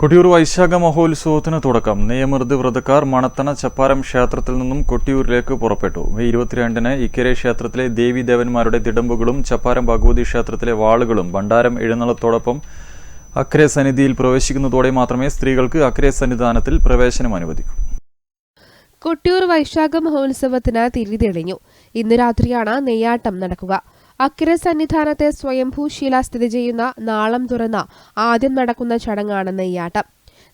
കൊട്ടിയൂർ വൈശാഖ മഹോത്സവത്തിന് തുടക്കം. നെയ്യമൃത് വ്രതക്കാർ മണത്തണ ചപ്പാരം ക്ഷേത്രത്തിൽ നിന്നും കൊട്ടിയൂരിലേക്ക് പുറപ്പെട്ടു. മെയ് ഇരുപത്തിരണ്ടിന് ഇക്കരെ ക്ഷേത്രത്തിലെ ദേവി ദേവന്മാരുടെ തിടമ്പുകളും ചപ്പാരം ഭഗവതി ക്ഷേത്രത്തിലെ വാളുകളും ഭണ്ഡാരം എഴുന്നള്ളത്തോടൊപ്പം അക്രേ സന്നിധിയിൽ പ്രവേശിക്കുന്നതോടെ മാത്രമേ സ്ത്രീകൾക്ക് അക്രേ സന്നിധാനത്തിൽ പ്രവേശനം അനുവദിക്കൂ. കൊട്ടിയൂർ വൈശാഖ മഹോത്സവത്തിന് തിരി തെളിഞ്ഞു ഇന്ന് രാത്രിയാണ് നെയ്യാട്ടം നടക്കുക. അക്കിര സന്നിധാനത്തെ സ്വയംഭൂ ശില സ്ഥിതി ചെയ്യുന്ന നാളം തുറന്ന ആദ്യം നടക്കുന്ന ചടങ്ങാണ് നെയ്യാട്ടം.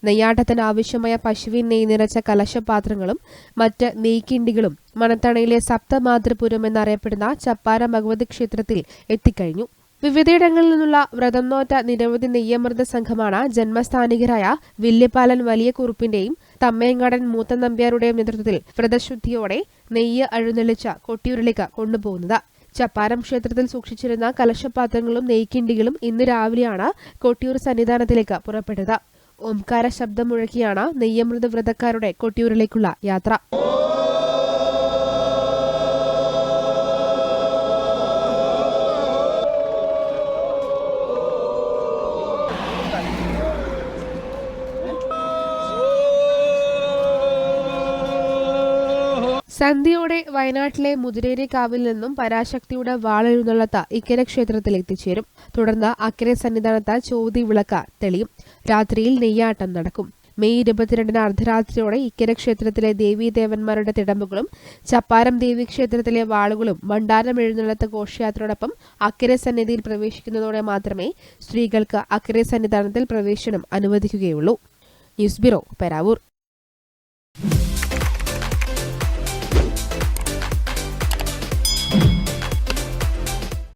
നെയ്യാട്ടത്തിന് ആവശ്യമായ പശുവിൻ നെയ് നിറച്ച കലശപാത്രങ്ങളും മറ്റ് നെയ്ക്കിണ്ടികളും മണത്തണയിലെ സപ്തമാതൃപുരം എന്നറിയപ്പെടുന്ന ചപ്പാര ഭഗവതി ക്ഷേത്രത്തിൽ എത്തിക്കഴിഞ്ഞു. വിവിധയിടങ്ങളിൽ നിന്നുള്ള വ്രതം നോറ്റ നിരവധി നെയ്യമൃത സംഘമാണ് ജന്മസ്ഥാനികരായ വില്യപാലൻ വലിയ കുറുപ്പിന്റെയും തമ്മയങ്ങാടൻ മൂത്ത നമ്പ്യാരുടെയും നേതൃത്വത്തിൽ വ്രതശുദ്ധിയോടെ നെയ്യ് അഴുന്നള്ളിച്ച കൊട്ടിയൂരിലേക്ക് കൊണ്ടുപോകുന്നത്. ചപ്പാരം ക്ഷേത്രത്തിൽ സൂക്ഷിച്ചിരുന്ന കലശപാത്രങ്ങളും നെയ്ക്കിണ്ടികളും ഇന്ന് രാവിലെയാണ് കൊട്ടിയൂർ സന്നിധാനത്തിലേക്ക് പുറപ്പെട്ടത്. ഓംകാര ശബ്ദം മുഴക്കിയാണ് നെയ്യമൃത വ്രതക്കാരുടെ കൊട്ടിയൂരിലേക്കുള്ള യാത്ര. സന്ധ്യയോടെ വയനാട്ടിലെ മുതിരേരി കാവിൽ നിന്നും പരാശക്തിയുടെ വാളെഴുന്നള്ളത്ത ഇക്കര ക്ഷേത്രത്തിൽ എത്തിച്ചേരും. തുടർന്ന് അക്കരെ സന്നിധാനത്ത് ചോതി വിളക്ക തെളിയും. രാത്രിയിൽ നെയ്യാട്ടം നടക്കും. മെയ് ഇരുപത്തിരണ്ടിന് അർദ്ധരാത്രിയോടെ ഇക്കര ക്ഷേത്രത്തിലെ ദേവീദേവന്മാരുടെ തിടമ്പുകളും ചപ്പാരം ദേവി ക്ഷേത്രത്തിലെ വാളുകളും ഭണ്ഡാരം എഴുന്നള്ളത്ത ഘോഷയാത്രയോടൊപ്പം അക്കരെ സന്നിധിയിൽ പ്രവേശിക്കുന്നതോടെ മാത്രമേ സ്ത്രീകൾക്ക് അക്കരെ സന്നിധാനത്തിൽ പ്രവേശനം അനുവദിക്കുകയുള്ളൂ. News bureau Peravoor.